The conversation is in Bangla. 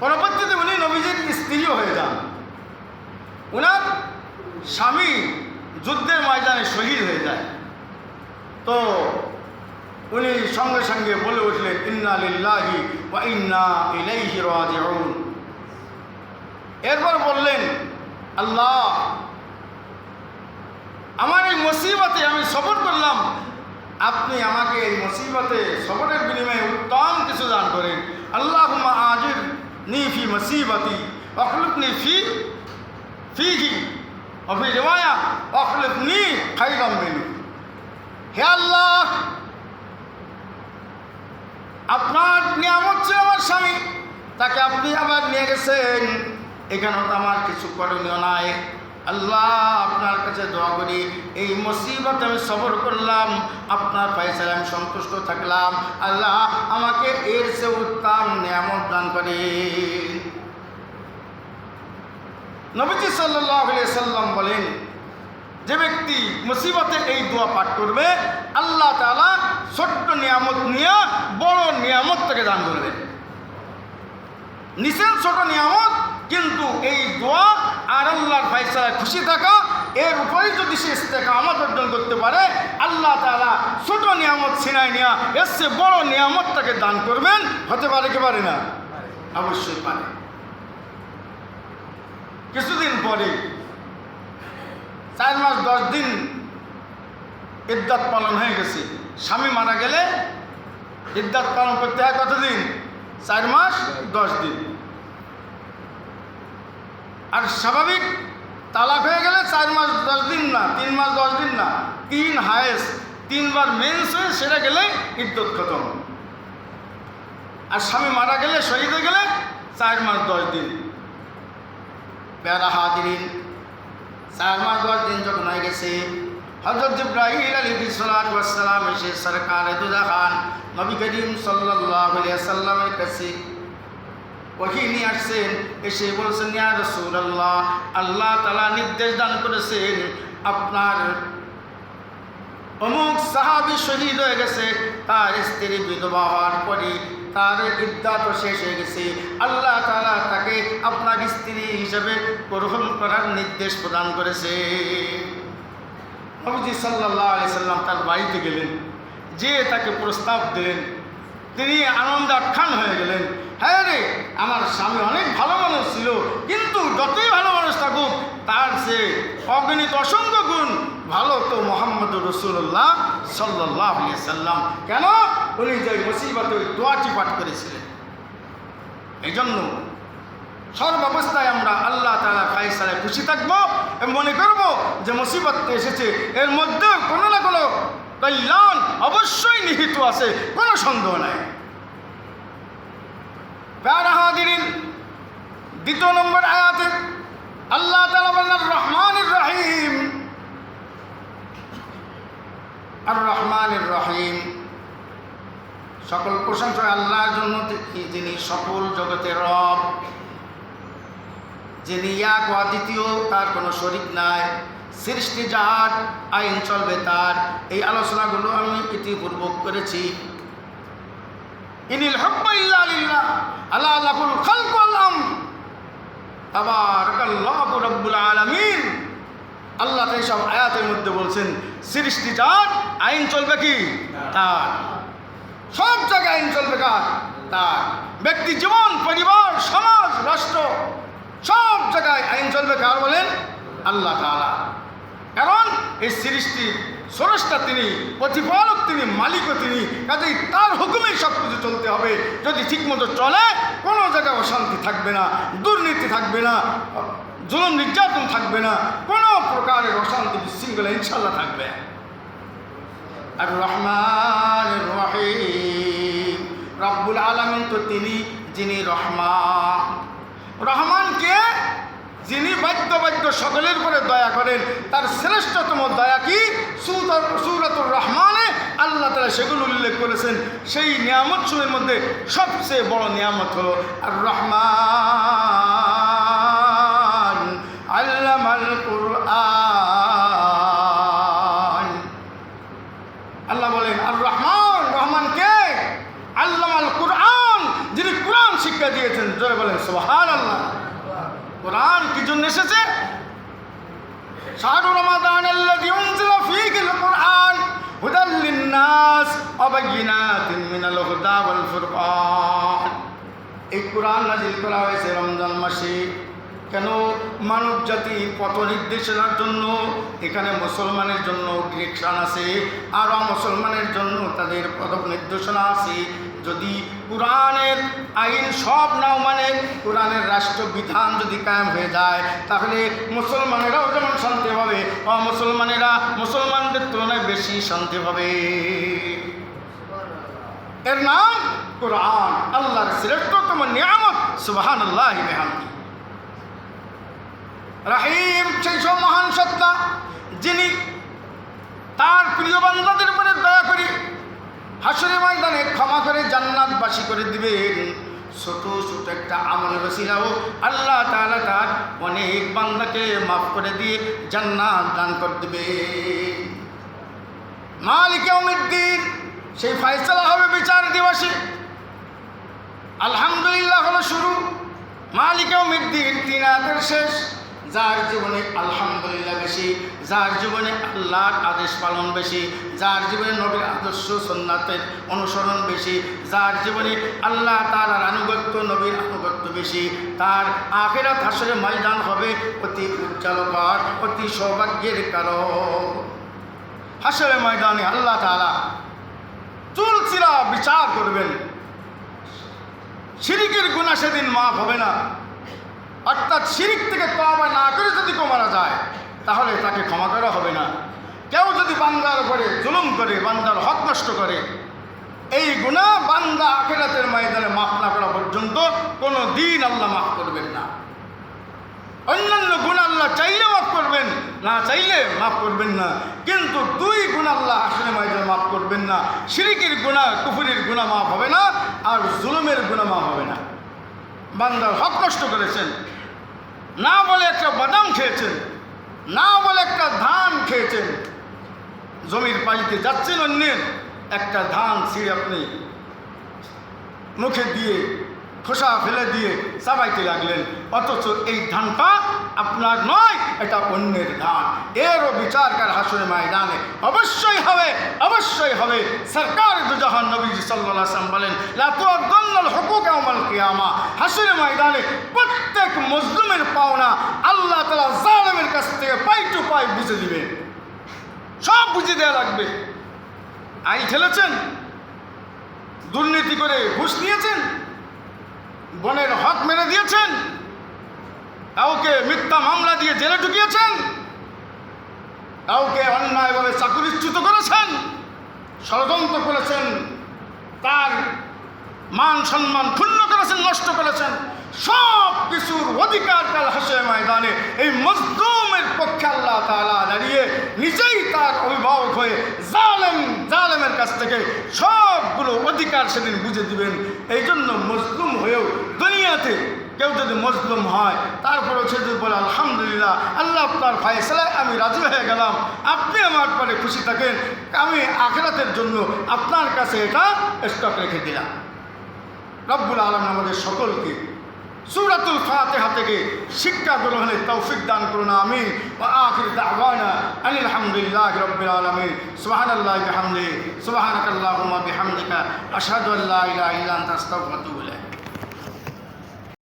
পরবর্তীতে উনি নবীজির স্ত্রীও হয়ে যান। ওনার স্বামী যুদ্ধের ময়দানে শহীদ হয়ে যায়। তো উনি সঙ্গে সঙ্গে বলে উঠলেন, ইন্না লিল্লাহি ওয়া ইন্না ইলাইহি রাজিউন। এরপর বললেন, আল্লাহ, আমার এই মুসিবতে আমি সবর করলাম আপনি আমাকে এই মুসিবতে সবরের বিনিময়ে উত্তম কিছু দান করেন। আল্লাহ আজির নি ফি মুসিবতি অখলুক নি ফি, ফিহি। অফি রেওয়ায়া অখলুক নি খাইরাম মিনু হে আল্লাহ, আপনার নিয়ামত ছিল আমার স্বামী। তাকে আপনি আবার নিয়ে গেছেন। এখানে তো আমার কিছু করণীয় নাই। আল্লাহ আপনার কাছে দোয়া করি, এই মুসিবত আমি সবর করলাম, আপনার পয়সায় আমি সন্তুষ্ট থাকলাম। আল্লাহ আমাকে এর সে উত্তম নিয়ামত দান করেন। নবীজি সাল্লাম বলেন, যে ব্যক্তি মুসিবতে এই দোয়া পাঠ করবে, আল্লাহ তালা ছোট্ট নিয়ামত নিয়ে বড় নিয়ামত তাকে দান করবে। নিচের ছোট নিয়ামত কিন্তু এই দোয়া আর আল্লাহর ফাইসালায় খুশি থাকা, এর উপরেই যদি সে ইস্তেকা আমার অর্জন করতে পারে, আল্লাহ তালা ছোট নিয়ামত ছিনাই নেওয়া এর চেয়ে বড় নিয়ামত তাকে দান করবেন। হতে পারে কি পারে না? অবশ্যই পারে। কিছুদিন পরে, চার মাস দশ দিন ইদ্যাত পালন হয়ে গেছে। স্বামী মারা গেলে ইদ্যাত পালন করতে হয় কতদিন? চার মাস দশ দিন। আর স্বাভাবিক তালাক হয়ে গেলে চার মাস, দশ দিন না, তিন মাস, দশ দিন না, তিন হায়েস, তিনবার মেন্স হয়ে সেটা গেলে ইদ্যত খতম। আর স্বামী মারা গেলে, শহীদ হয়ে গেলে চার মাস, দশ দিন। প্যারা হাদিন চার মাস, দশ দিন যখন হয়ে গেছে হজরত ইব্রাহিম আলী সালাম এসে সরকার খান। নবী করিম সাল্লাহ সাল্লামের কাছে ওহি নিয়ে আসছেন, এসে বলছেন, ইয়া রসুল্লাহ আল্লাহ তালা নির্দেশ দান করেছেন, আপনার অমুক সাহাবি শহীদ হয়ে গেছে, তার স্ত্রী বিধবা হওয়ার পরে তার ইদ্যাত শেষ হয়ে গেছে। আল্লাহ তালা তাকে আপনার স্ত্রী হিসেবে গ্রহণ করার নির্দেশ প্রদান করেছে। নবীজি সাল্লাহ আলি সাল্লাম তার বাড়িতে গেলেন যে তাকে প্রস্তাব দিলেন। তিনি আনন্দ আখ্যান হয়ে গেলেন। হ্যাঁ রে, আমার স্বামী অনেক ভালো মানুষ ছিল, কিন্তু যতই ভালো মানুষ থাকুক, তার সে অগণিত অসংখ্য গুণ ভালো তো মোহাম্মদ রসুল্লাহ সাল্লাহ সাল্লাম। কেন? উনি যে মুসিবতে ওই দোয়াটি পাঠ করেছিলেন। এই জন্য সর্বাবস্থায় আমরা আল্লাহ তালা ফাইসালায় খুশি থাকব এবং মনে করব যে মুসিবত এসেছে, এর মধ্যে কোনো না কোনো কল্যাণ অবশ্যই নিহিত আছে, কোনো সন্দেহ নাই। প্যারাহাদিন দ্বিতীয় নম্বর আয়াতে আল্লাহ তালা বললেন রহমান রহিম। আর রহমান রহিম। সকল প্রশংসা আল্লাহর জন্য যিনি সকল জগতের রব, যিনি এক অদ্বিতীয়, তার কোনো শরিক নাই। সৃষ্টি যার, আইন চলবে তার। এই আলোচনাগুলো আমি ইতিপূর্বক করেছি। ইনিল হব্বা ইল্লা আল্লাহ লাহুল খালকু আম তাবারাকাল্লাহু রাব্বুল আলামিন। আল্লাহ তাই সব আয়াতের মধ্যে বলছেন, সৃষ্টি যার, আইন চলবে কি? তার। সব জায়গায় আইন চলবে কার? তার। ব্যক্তি জীবন, পরিবার, সমাজ, রাষ্ট্র, সব জায়গায় আইন চলবে কার বলেন? আল্লাহ তাআলা। কারণ এই সৃষ্টির স্রষ্টা তিনি, প্রতিপালক তিনি, মালিকও তিনি, কাজেই তার হুকুমেই সব কিছু চলতে হবে। যদি ঠিকমতো চলে, কোনো জায়গায় অশান্তি থাকবে না, দুর্নীতি থাকবে না, জুলুম নির্যাতন থাকবে না, কোনো প্রকারের অশান্তি বিশৃঙ্খলা ইনশাল্লাহ থাকবে। আর রহমান রহিম। রব্বুল আলমিন তো তিনি, যিনি রহমান। রহমানকে যিনি বাদ্য বাদ্য সকলের উপরে দয়া করেন, তার শ্রেষ্ঠতম দয়া কি? সুরতুর রহমানে আল্লাহ তালা সেগুলো উল্লেখ করেছেন। সেই নিয়ামত মধ্যে সবচেয়ে বড় নিয়ামত হলো আর রহমান জন্য এসেছে। শাহরু রমাদান কুরআন এই কোরআন নাজিল করা হয়েছে রমজান মাসে। কেন? মানব জাতি পথ নির্দেশনার জন্য, এখানে মুসলমানের জন্য ডিরেকশন আছে আর মুসলমানের জন্য তাদের পথ নির্দেশনা আছে। যদি কোরআনের আইন সব নাও মানে কোরআনের রাষ্ট্রবিধান যদি কায়েম হয়ে যায়, তাহলে মুসলমানেরাও যেমন শান্তি পাবে মুসলমানেরা মুসলমানদের তুলনায় বেশি শান্তি পাবে। এর নাম কোরআন, আল্লাহর শ্রেষ্ঠতম নিয়ামত সুবাহান আল্লাহ রাহিম সেই সব মহান সত্তা, যিনি তার প্রিয় বান্দাদের উপরে দয়া করে হাসরে ক্ষমা করে জান্নাতবাসী করে দিবেন। ছোট ছোট একটা আমলের রসিলাও আল্লাহ তাআলা তার অনেক বান্দাকে মাফ করে দিয়ে জান্নাত দান করে দিবে মালিক দিন সেই ফয়সালা হবে বিচার দিবসে। আলহামদুলিল্লাহ হলো শুরু। মালিক দিন তিন আয়াতের শেষ। যার জীবনে আলহামদুলিল্লাহ বেশি, যার জীবনে আল্লাহর আদেশ পালন বেশি, যার জীবনে নবীর আদর্শ সন্ন্যাতের অনুসরণ বেশি, যার জীবনে আল্লাহ তার আনুগত্য, নবীর আনুগত্য বেশি, তার আখেরাত হাসরে ময়দান হবে অতি উজ্জ্বলকর, অতি সৌভাগ্যের কারণ। হাসরে ময়দানে আল্লাহ তাআলা চুলচিরা বিচার করবেন। শিরিকের গুণা সেদিন মাফ হবে না। অর্থাৎ শিরিক থেকে তবা না করে যদি মারা যায়, তাহলে তাকে ক্ষমা করা হবে না। কেউ যদি বান্দার উপরে জুলুম করে, বান্দার হক নষ্ট করে, এই গুণা বান্দা আখেরাতের ময়দানে মাফ না করা পর্যন্ত কোনো দিন আল্লাহ মাফ করবেন না। অন্যান্য গুণ আল্লাহ চাইলে মাফ করবেন, না চাইলে মাফ করবেন না। কিন্তু দুই গুণ আল্লাহ আসলে ময়দানে মাফ করবেন না। শিরিকের গুণা, কুফুরির গুণা মাফ হবে না, আর জুলুমের গুণা মাফ হবে না। বান্দার হক নষ্ট করেছেন না বলে একটা বাদাম খেয়েছেন, না বলে একটা ধান খেয়েছেন। জমির পানিতে যাচ্ছেন অন্যের, একটা ধান ছিঁড়ে আপনি মুখে দিয়ে খোসা ফেলে দিয়ে চাবাইতে লাগলেন। অথচ এই ধানটা আপনার নয়, এটা অন্যের ধান। এরও বিচারকার হাসুর ময়দানে অবশ্যই হবে অবশ্যই হবে। সরকার দুজাহান নবী সাল্লাহ সাল্লাম বলেন লাতুয়াদ্দল হুকুক আমল কিয়ামা। হাসুর ময়দানে প্রত্যেক মজলুমের পাওনা আল্লাহ তালা জালেমের কাছ থেকে পাই টু পাই বুঝে দিবে। সব বুঝে দেওয়া লাগবে। আইন ঠেলেছেন? দুর্নীতি করে ঘুষ নিয়েছেন? বনের হক মেরে দিয়েছেন? কাউকে মিথ্যা মামলা দিয়ে জেলে ঢুকিয়েছেন? কাউকে অন্যায়ভাবে চাকুরিচ্যুত করেছেন? ষড়যন্ত্র করেছেন? তার মান সম্মান ক্ষুণ্ণ করেছেন, নষ্ট করেছেন? সব কিছুর অধিকার কাল হাসে ময়দানে এই মজলুমের পক্ষে আল্লাহ তাআলা দাঁড়িয়ে নিজেই তার অভিভাবক হয়ে জালেম, জালেমের কাছ থেকে সবগুলো অধিকার সেদিন বুঝে দিবেন। এই জন্য মজলুম হয়েও দুনিয়াতে কেউ যদি মজলুম হয় তারপরে সে যদি বলে, আলহামদুলিল্লাহ, আল্লাহ আপনার ফায়সালায় আমি রাজি হয়ে গেলাম। আপনি আমার পরে খুশি থাকেন, আমি আখেরাতের জন্য আপনার কাছে এটা স্টক রেখে দিলাম। রব্বুল আলম আমাদের সকলকে সুরাতুল ফাতিহা থেকে শিক্ষা গ্রহণের তৌফিক দান করুন আমিন ওয়া আখির দাওয়ানা আনিল হামদুলিল্লাহ রাব্বিল আলামিন সুবহানাল্লাহি বিহামদিহি সুবহানাকাল্লাহুম্মা বিহামদিকা আশহাদু আল্লা ইলাহা ইল্লা আনতা আস্তাগফিরুকা ওয়া আতুবু ইলাইক